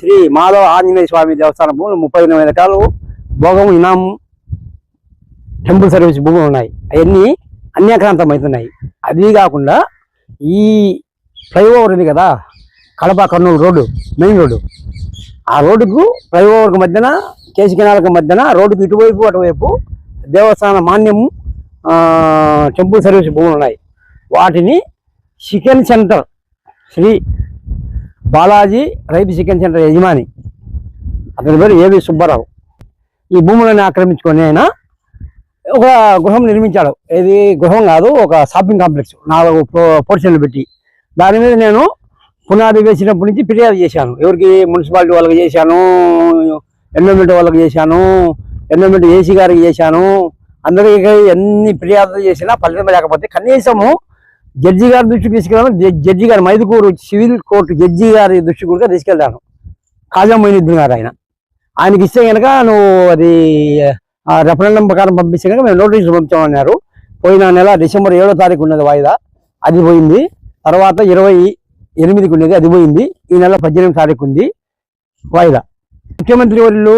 శ్రీ మాధవ ఆంజనేయ స్వామి దేవస్థానం భూములు ముప్పై ఎనిమిది ఎకరాలు భోగం ఇనాం టెంపుల్ సర్వీస్ భూములు ఉన్నాయి. అవన్నీ అన్యాక్రాంతం అవుతున్నాయి. అది కాకుండా ఈ ఫ్లైఓవర్ ఉంది కదా Kadapa Kurnool road main road. ఆ రోడ్డుకు ఫ్లైఓవర్కి మధ్యన కేసు కెనాలకు మధ్యన రోడ్డుకు ఇటువైపు అటువైపు దేవస్థాన మాన్యము టెంపుల్ సర్వీస్ భూములు ఉన్నాయి. వాటిని చికెన్ సెంటర్ శ్రీ బాలాజీ రైతు చికెన్ సెంటర్ యజమాని. అతని పేరు ఏవి సుబ్బారావు. ఈ భూములను ఆక్రమించుకొని ఆయన ఒక గృహం నిర్మించాడు. ఇది గృహం కాదు ఒక షాపింగ్ కాంప్లెక్స్ నాలుగు పో- పోర్షన్లు పెట్టి. దాని మీద నేను పునాది వేసినప్పటి నుంచి ఫిర్యాదు చేశాను. ఎవరికి మున్సిపాలిటీ వాళ్ళకి చేశాను ఎన్విరాన్మెంట్ వాళ్ళకి చేశాను ఎన్విరాన్మెంట్ ఏసీ గారికి చేశాను. అందరికీ ఎన్ని ఫిర్యాదులు చేసినా ఫలితం లేకపోతే కనీసము జడ్జి గారి దృష్టికి తీసుకెళ్ళాను జడ్జి గారు మైదుకూరు సివిల్ కోర్టు జడ్జి గారి దృష్టి కూడా తీసుకెళ్ళాను కాజా మొయినుద్దీన్ గారు ఆయన. ఆయనకి ఇస్తే కనుక నువ్వు అది ఆ రెఫరెండం ప్రకారం పంపిస్తే కనుక మేము నోటీసులు పంపించామన్నారు పోయిన నెల డిసెంబర్ ఏడో తారీఖు ఉన్నది వాయిదా. అది పోయింది. తర్వాత ఇరవై ఎనిమిదికి ఉండేది అది పోయింది. ఈ నెల పద్దెనిమిది తారీఖు ఉంది వాయిదా. ముఖ్యమంత్రి వర్యులు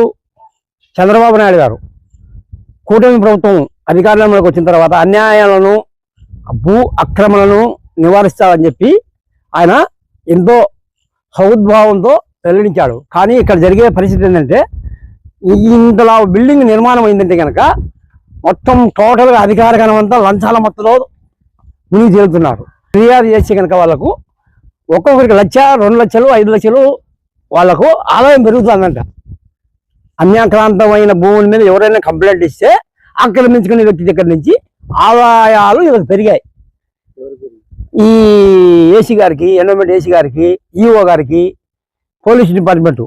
చంద్రబాబు నాయుడు గారు కూటమి ప్రభుత్వం అధికారంలోకి వచ్చిన తర్వాత అన్యాయాలను భూ అక్రమణను నివారిస్తారని చెప్పి ఆయన ఎంతో సౌద్భావంతో వెల్లడించాడు. కానీ ఇక్కడ జరిగే పరిస్థితి ఏంటంటే ఇంతలా బిల్డింగ్ నిర్మాణం అయిందంటే కనుక మొత్తం టోటల్గా అధికార లంచాల మొత్తంలో మునిగి తేలుతున్నారు. ఫిర్యాదు చేస్తే కనుక వాళ్ళకు ఒక్కొక్కరికి లక్ష రెండు లక్షలు ఐదు లక్షలు వాళ్ళకు ఆదాయం పెరుగుతుందంట. అన్యాక్రాంతమైన భూముల మీద ఎవరైనా కంప్లైంట్ ఇస్తే ఆక్రమించుకునే వ్యక్తి దగ్గర నుంచి ఆదాయాలు ఇవాళ పెరిగాయి. ఈ ఏసీ గారికి ఎన్విరాన్మెంట్ ఏసీ గారికి ఈఓ గారికి పోలీస్ డిపార్ట్మెంట్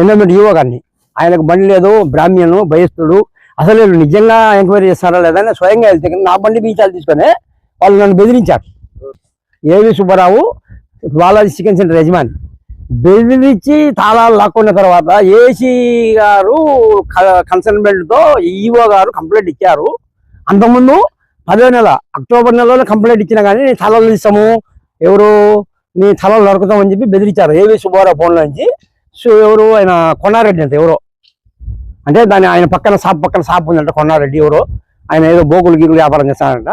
ఎన్విరాన్మెంట్ ఈఓ గారిని. ఆయనకు బండి లేదు బ్రాహ్మణు భయస్తుడు అసలు నిజంగా ఎంక్వైరీ చేస్తారా లేదని స్వయంగా వెళ్తే నా బండి బీచాలు తీసుకొని వాళ్ళు నన్ను బెదిరించారు. ఏవి సుబ్బారావు బాలాజీ చికెన్ సెంటర్ యజమాని. బెదిరించి తాళాలు లాక్కున్న తర్వాత ఏసీ గారు కన్సల్మెంట్తో ఈఓ గారు కంప్లైంట్ ఇచ్చారు. అంతకుముందు పదో నెల అక్టోబర్ నెలలో కంప్లైంట్ ఇచ్చినా కానీ నేను తలలు ఇస్తాము ఎవరు నీ తలలు నరుకుతామని చెప్పి బెదిరించారు. ఏవి సుబ్బారావు ఫోన్లో నుంచి. సో ఎవరు ఆయన కొన్నారెడ్డి అంట ఎవరో. అంటే దాని ఆయన పక్కన షాప్ పక్కన షాప్ ఉందంట కొన్నారెడ్డి ఎవరో. ఆయన ఏదో బోగులు గీగులు వ్యాపారం చేస్తానంట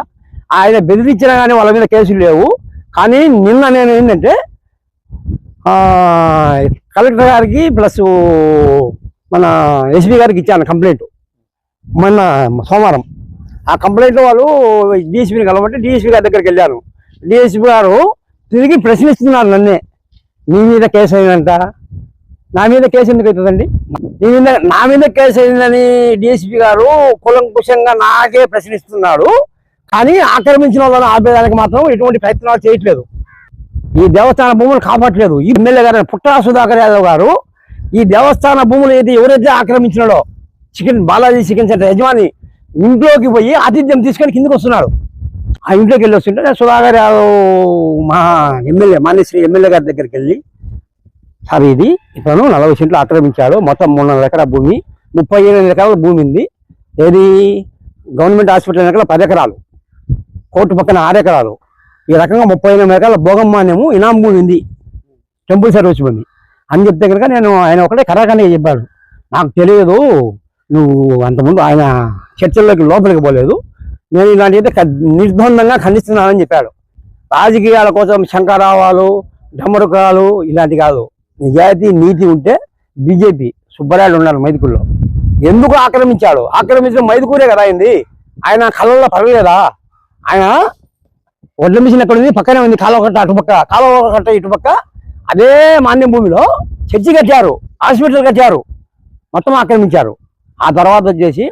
ఆయన బెదిరించినా కానీ వాళ్ళ మీద కేసులు లేవు. కానీ నిన్న నేను ఏంటంటే కలెక్టర్ గారికి ప్లస్ మన ఎస్పీ గారికి ఇచ్చాను కంప్లైంట్. మొన్న సోమవారం. ఆ కంప్లైంట్లో వాళ్ళు డిఎస్పీని కలవమంటే డిఎస్పీ గారి దగ్గరికి వెళ్ళాను. డిఎస్పీ గారు తిరిగి ప్రశ్నిస్తున్నారు నన్నే. నీ మీద కేసు అయిందంట. నా మీద కేసు ఎందుకు అవుతుందండి? నీ మీద నా మీద కేసు అయిందని డిఎస్పీ గారు కులంకుశంగా నాకే ప్రశ్నిస్తున్నాడు. కానీ ఆక్రమించిన వాళ్ళని ఆపేదానికి మాత్రం ఎటువంటి ప్రయత్నాలు చేయట్లేదు. ఈ దేవస్థాన భూములు కాపాడలేదు ఈ ఎమ్మెల్యే గారు పుట్టా సుధాకర్ యాదవ్ గారు ఈ దేవస్థాన భూములు ఏది ఎవరైతే ఆక్రమించినాడో చికెన్ బాలాజీ చికెన్ సెంటర్ యజమాని ఇంట్లోకి పోయి ఆతిథ్యం తీసుకొని కిందకి వస్తున్నాడు ఆ ఇంట్లోకి వెళ్ళి వస్తుంటే నేను సుధాకర్ యాదవ్ మా ఎమ్మెల్యే మాన్యశ్రీ ఎమ్మెల్యే గారి దగ్గరికి వెళ్ళి సార్ ఇది ఇతను నలభై సెంట్లు ఆక్రమించాడు. మొత్తం మూడు వందల ఎకరాల భూమి ముప్పై ఎనిమిది ఎకరాల భూమి ఉంది. ఏది గవర్నమెంట్ హాస్పిటల్ ఎకరాల పది ఎకరాలు కోర్టు పక్కన ఆరు ఎకరాలు. ఈ రకంగా ముప్పై ఎనిమిది ఎకరాల భోగమ్మాన్యము ఇనాం భూమి ఉంది. టెంపుల్ సర్వీస్ భూమి అని చెప్తే కనుక నేను ఆయన ఒకటే కరాకనే చెప్పాడు. నాకు తెలియదు నువ్వు అంతకుముందు ఆయన చర్చల్లోకి లోపలికి పోలేదు. నేను ఇలాంటి అయితే నిర్బంధంగా ఖండిస్తున్నానని చెప్పాడు. రాజకీయాల కోసం శంకరావాలు డమరుకాలు ఇలాంటి కాదు. నిజాయితీ నీతి ఉంటే బీజేపీ సుబ్బరాయుడు ఉన్నారు మైదుకుల్లో ఎందుకు ఆక్రమించాడు? ఆక్రమించిన మైదుకూరే కదా అయింది. ఆయన కళ్ళల్లో పడలేదా? ఆయన వడ్ల మిషన్ ఎక్కడ ఉంది? పక్కనే ఉంది. కాలువ కట్ట అటుపక్క. కాలువ కట్ట ఇటుపక్క. అదే మాన్యం భూమిలో చర్చి కట్టారు. హాస్పిటల్ కట్టారు. మొత్తం ఆక్రమించారు. ఆ తర్వాత వచ్చేసి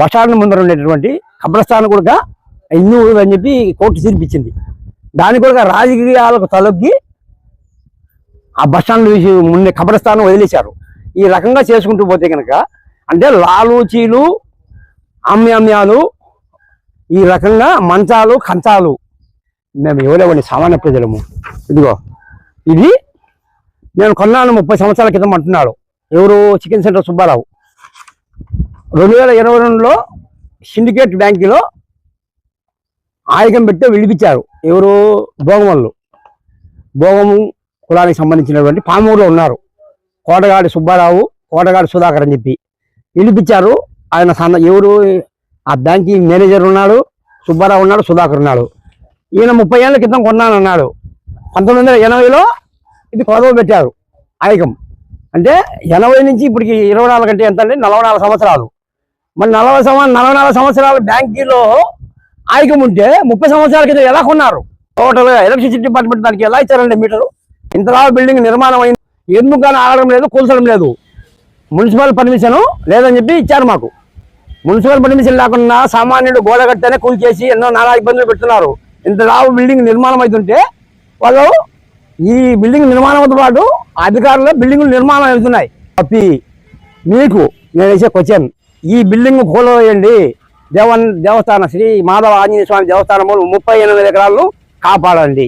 బస్టాండ్ ముందర ఉండేటటువంటి కబ్రస్థానం కూడా హిందూ అని చెప్పి కోర్టు తీర్పిచ్చింది. దాని కూడా రాజకీయాలకు తలొగ్గి ఆ బస్టాండ్ ముందే కబ్రస్థానం వదిలేశారు. ఈ రకంగా చేసుకుంటూ పోతే కనుక అంటే లాలూచీలు అమ్యామ్యాలు ఈ రకంగా మంచాలు కంచాలు మేము ఎవరెవరిని సామాన్య ప్రజలము. ఇదిగో ఇది నేను కొన్నాను ముప్పై సంవత్సరాల క్రితం అంటున్నాడు. ఎవరు? Chicken centre Subbarao. రెండు వేల ఇరవై రెండులో సిండికేట్ బ్యాంకులో ఆయకం పెట్టి విడిపించారు. ఎవరు? భోగం భోగము కులానికి సంబంధించినటువంటి పామూరులో ఉన్నారు. కోటగాడి సుబ్బారావు కోటగాడి సుధాకర్ అని చెప్పి విడిపించారు. ఆయన సన్న ఎవరు? ఆ బ్యాంకింగ్ మేనేజర్ ఉన్నాడు సుబ్బారావు ఉన్నాడు సుధాకర్ ఉన్నాడు. ఈయన ముప్పై ఏళ్ళ క్రితం కొన్నానన్నాడు. పంతొమ్మిది వందల ఎనభైలో ఇది కొదవ పెట్టారు ఆయకం అంటే ఎనభై నుంచి ఇప్పటికి ఇరవై నాలుగు అంటే ఎంత అంటే నలభై నాలుగు సంవత్సరాలు. మరి నలభై సంవత్సరం నలభై నాలుగు సంవత్సరాలు బ్యాంకీలో ఆయకం ఉంటే ముప్పై సంవత్సరాల కింద ఎలా కొన్నారు? టోటల్ ఎలక్ట్రిసిటీ డిపార్ట్మెంట్ దానికి ఎలా ఇచ్చారండి మీటరు? ఇంతలా బిల్డింగ్ నిర్మాణం అయింది. ఎందుకు కానీ ఆగడం లేదు కూల్చడం లేదు? మున్సిపల్ పర్మిషన్ లేదని చెప్పి ఇచ్చారు మాకు. మున్సిపల్ పర్మిషన్ లేకుండా సామాన్యుడు గోడ కడితేనే కూల్చేసి ఎన్నో నానా ఇబ్బందులు పెడుతున్నారు. ఇంత లావు బిల్డింగ్ నిర్మాణం అవుతుంటే వాళ్ళు ఈ బిల్డింగ్ నిర్మాణంతో పాటు అధికారులు బిల్డింగ్లు నిర్మాణం అవుతున్నాయి. అప్పి మీకు నేను వేసే క్వశ్చన్ ఈ బిల్డింగ్ కూలవేయండి దేవన్ దేవస్థానం శ్రీ మాధవ ఆంజనేయ స్వామి దేవస్థానము ముప్పై ఎనిమిది ఎకరాలను కాపాడండి.